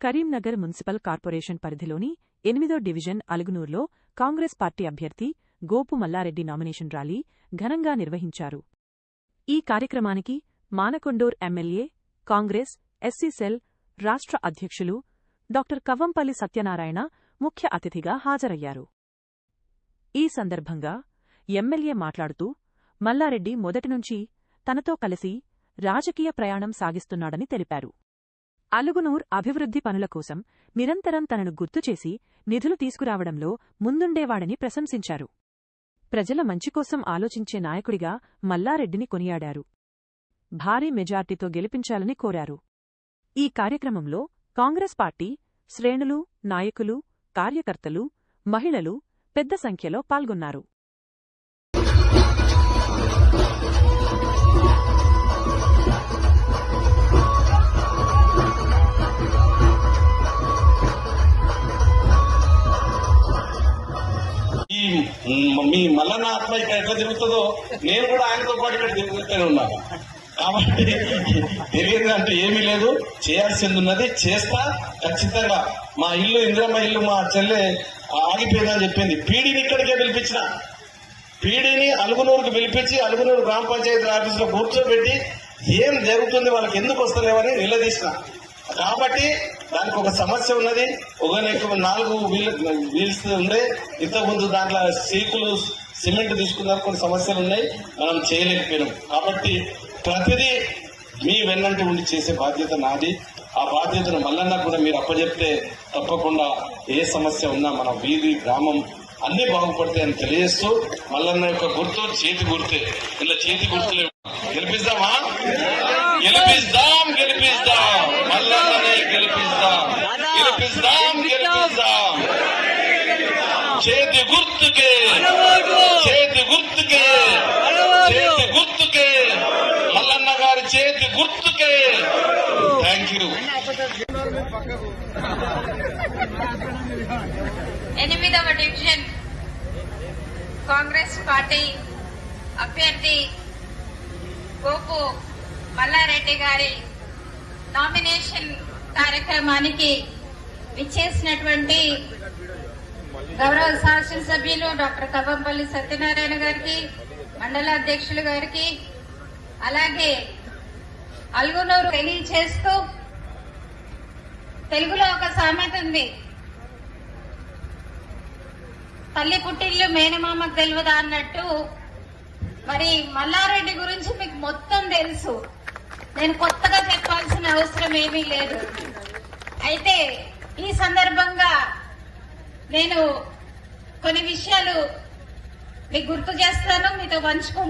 Karimnagar municipal corporation పరిధిలోని ఎనిమిదో division అలుగునూర్లో Congress party అభ్యర్థి గోపు మల్లారెడ్డి నామినేషన్ ర్యాలీ ఘనంగా నిర్వహించారు. ఈ కార్యక్రమానికి Manakondur MLA Congress SC cell రాష్ట్ర అధ్యక్షులు డాక్టర్ కవ్వంపల్లి సత్యనారాయణ ముఖ్య అతిథిగా హాజరయ్యారు. ఈ సందర్భంగా ఎమ్మెల్యే మాట్లాడుతూ మల్లారెడ్డి మొదటినుంచి తనతో కలిసి రాజకీయ ప్రయాణం సాగిస్తున్నాడని తెలిపారు. అలుగునూర్ అభివృద్ధి పనుల కోసం నిరంతరం తనను గుర్తుచేసి నిధులు తీసుకురావడంలో ముందుండేవాడని ప్రశంసించారు. ప్రజల మంచికోసం ఆలోచించే నాయకుడిగా మల్లారెడ్డిని కొనియాడారు. భారీ మెజార్టీతో గెలిపించాలని కోరారు. ఈ కార్యక్రమంలో కాంగ్రెస్ పార్టీ శ్రేణులు నాయకులు కార్యకర్తలు మహిళలు పెద్ద సంఖ్యలో పాల్గొన్నారు. ఈ మీ మల్లన్న ఆత్మ ఇక్కడ ఎట్లా తిరుగుతుందో నేను కూడా ఆయనతో పాటు ఇక్కడ తిరుగుతూనే ఉన్నాను కాబట్టి తెలియదు అంటే ఏమీ లేదు. చేయాల్సింది ఉన్నది చేస్తా. ఖచ్చితంగా మా ఇల్లు ఇందిరమ్మ ఇల్లు మా చెల్లె ఆగిపోయిందని చెప్పింది. పీడీని ఇక్కడికే పిలిపించిన. పీడీని అలుగునూరుకు పిలిపించి అలుగునూరు గ్రామ పంచాయతీ ఆఫీసులో కూర్చోబెట్టి ఏం జరుగుతుంది వాళ్ళకి ఎందుకు వస్తలేవని నిలదీసిన. కాబట్టి దానికి ఒక సమస్య ఉన్నది. ఒక నాలుగు వీల్ వీల్స్ ఉండే ఇంతకుముందు దాంట్లో సీకులు సిమెంట్ తీసుకున్నారు కొన్ని సమస్యలు ఉన్నాయి. మనం చేయలేకపోయినాం. కాబట్టి ప్రతిదీ మీ వెన్నంటి ఉండి చేసే బాధ్యత నాది. ఆ బాధ్యతను మల్లన్న కూడా మీరు అప్పచెప్తే తప్పకుండా ఏ సమస్య ఉన్నా మన వీధి గ్రామం అన్ని బాగుపడతాయని తెలియజేస్తూ మల్లన్న యొక్క గుర్తు చేతి గుర్తే. ఇలా చేతి గుర్తులే. గెలిపిస్తామా? గెలిపిస్తాం గెలిపిస్తాం. గెలిపిస్తాం గెలిపిస్తాం చేతి గుర్తుకే చేతి గుర్తుకే చేతి గుర్తుకే మల్లన్న గారి చేతి గుర్తుకే థ్యాంక్ యూ ఎనిమిదవ డివిజన్ కాంగ్రెస్ పార్టీ అభ్యర్థి గోపు మల్లారెడ్డి గారి నామినేషన్ కార్యక్రమానికి విచ్చేసినటువంటి గౌరవ శాసనసభ్యులు డాక్టర్ కవ్వంపల్లి సత్యనారాయణ గారికి మండల అధ్యక్షులు గారికి అలాగే అల్గునూరు తెలియచేస్తూ తెలుగులో ఒక సామెత ఉంది. తల్లి పుట్టిల్లు మేనమామకు తెలియదా అన్నట్టు. మరి మల్లారెడ్డి గురించి మీకు మొత్తం తెలుసు. నేను కొత్తగా చెప్పాల్సిన అవసరం ఏమీ లేదు. అయితే ఈ సందర్భంగా నేను కొన్ని విషయాలు మీకు గుర్తు చేస్తాను మీతో పంచుకుంటాను.